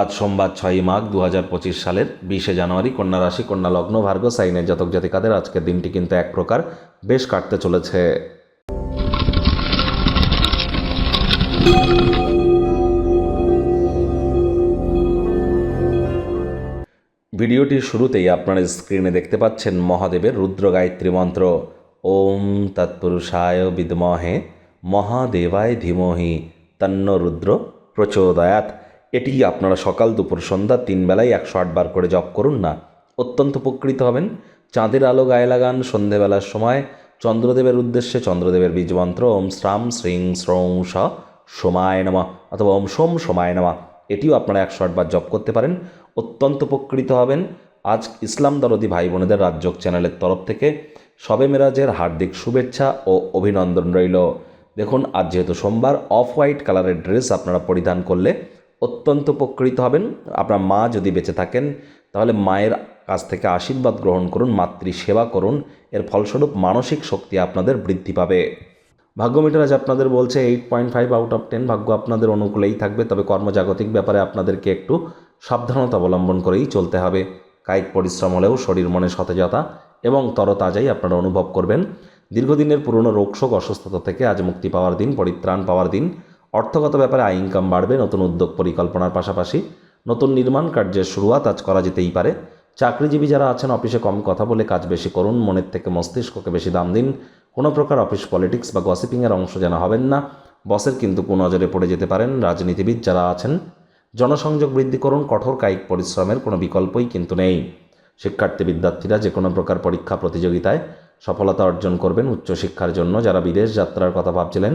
আজ সোমবার ছয়ই মাঘ দু হাজার পঁচিশ সালের বিশে জানুয়ারি কন্যা রাশি, কন্যা লগ্ন ভার্গ সাইনের জাতক জাতিকাদের আজকের দিনটি কিন্তু এক প্রকার বেশ কাটতে চলেছে। ভিডিওটির শুরুতেই আপনারা স্ক্রিনে দেখতে পাচ্ছেন মহাদেবের রুদ্র গায়ত্রী মন্ত্র। ওম তৎপুরুষায় বিদমহে, মহাদেবায় ধীমহি, তন্ন রুদ্র প্রচোদয়াত এটি আপনারা সকাল দুপুর সন্ধ্যা তিন বেলায় একশো আটবার করে জপ করুন না। অত্যন্ত উপকৃত হবেন। চাঁদের আলো গায়ে লাগান, সন্ধেবেলার সময় চন্দ্রদেবের উদ্দেশ্যে চন্দ্রদেবের বীজমন্ত্র ওম শ্রাম শ্রীং শ্রৌং স সোমায় নমা অথবা ওম সোম সোমায় নমা। এটিও আপনারা একশো আটবার জপ করতে পারেন। অত্যন্ত উপকৃত হবেন। আজ ইসলাম দরদি ভাই বোনেদের রাজ্যক চ্যানেলের তরফ থেকে সবে মেরাজের হার্দিক শুভেচ্ছা ও অভিনন্দন রইল। দেখুন, আজ যেহেতু সোমবার, অফ হোয়াইট কালারের ড্রেস আপনারা পরিধান করলে অত্যন্ত উপকৃত হবেন। আপনার মা যদি বেঁচে থাকেন, তাহলে মায়ের কাছ থেকে আশীর্বাদ গ্রহণ করুন মাতৃ সেবা করুন। এর ফলস্বরূপ মানসিক শক্তি আপনাদের বৃদ্ধি পাবে। ভাগ্যমিটার আজ আপনাদের বলছে eight point five out of ten ভাগ্য আপনাদের অনুকূলেই থাকবে, তবে কর্মজাগতিক ব্যাপারে আপনাদেরকে একটু সাবধানতা অবলম্বন করেই চলতে হবে। কায়িক পরিশ্রম হলেও শরীর মনে সতেজতা এবং তরতাজাই আপনারা অনুভব করবেন। দীর্ঘদিনের পুরনো রোগশোক অসুস্থতা থেকে আজ মুক্তি পাওয়ার দিন, পরিত্রাণ পাওয়ার দিন। অর্থগত ব্যাপারে আয় ইনকাম বাড়বে, নতুন উদ্যোগ পরিকল্পনার পাশাপাশি নতুন নির্মাণ কার্যের শুরুয়াত আজ করা যেতেই পারে। চাকরিজীবী যারা আছেন, অফিসে কম কথা বলে কাজ বেশি করুন, মনের থেকে মস্তিষ্ককে বেশি দাম দিন। কোনো প্রকার অফিস পলিটিক্স বা গসিপিংয়ের অংশ যেন হবেন না। বসের কিন্তু কুনজরে পড়ে যেতে পারেন রাজনীতিবিদ যারা আছেন। জনসংযোগ বৃদ্ধি করুন, কঠোর কায়িক পরিশ্রমের কোনো বিকল্পই কিন্তু নেই। শিক্ষার্থী বিদ্যার্থীরা যে কোনো প্রকার পরীক্ষা প্রতিযোগিতায় সফলতা অর্জন করবেন উচ্চশিক্ষার জন্য। যারা বিদেশ যাত্রার কথা ভাবছিলেন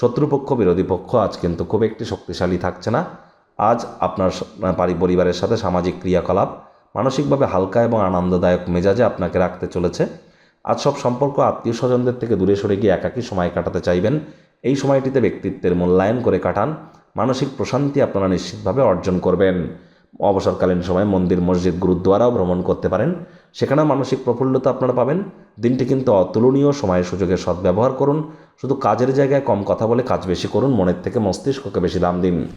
শত্রুপক্ষ, বিরোধী পক্ষ আজ কিন্তু খুব একটি শক্তিশালী থাকছে না। আজ আপনার পারি পরিবারের সাথে সামাজিক ক্রিয়াকলাপ, মানসিকভাবে হালকা এবং আনন্দদায়ক মেজাজে আপনাকে রাখতে চলেছে। আজ সব সম্পর্ক আত্মীয় স্বজনদের থেকে দূরে সরে গিয়ে একাকী সময় কাটাতে চাইবেন। এই সময়টিতে ব্যক্তিত্বের মূল্যায়ন করে কাটান। মানসিক প্রশান্তি আপনারা নিশ্চিতভাবে অর্জন করবেন। অবসরকালীন সময় মন্দির, মসজিদ, গুরুদ্বারাও ভ্রমণ করতে পারেন। সেখানে মানসিক প্রফুল্লতা আপনারা পাবেন। দিনটি কিন্তু অতুলনীয়, সময়ের সুযোগের সদ্ব্যবহার করুন। শুধু কাজের জায়গায় কম কথা বলে কাজ বেশি করুন, মনের থেকে মস্তিষ্ককে বেশি দাম দিন।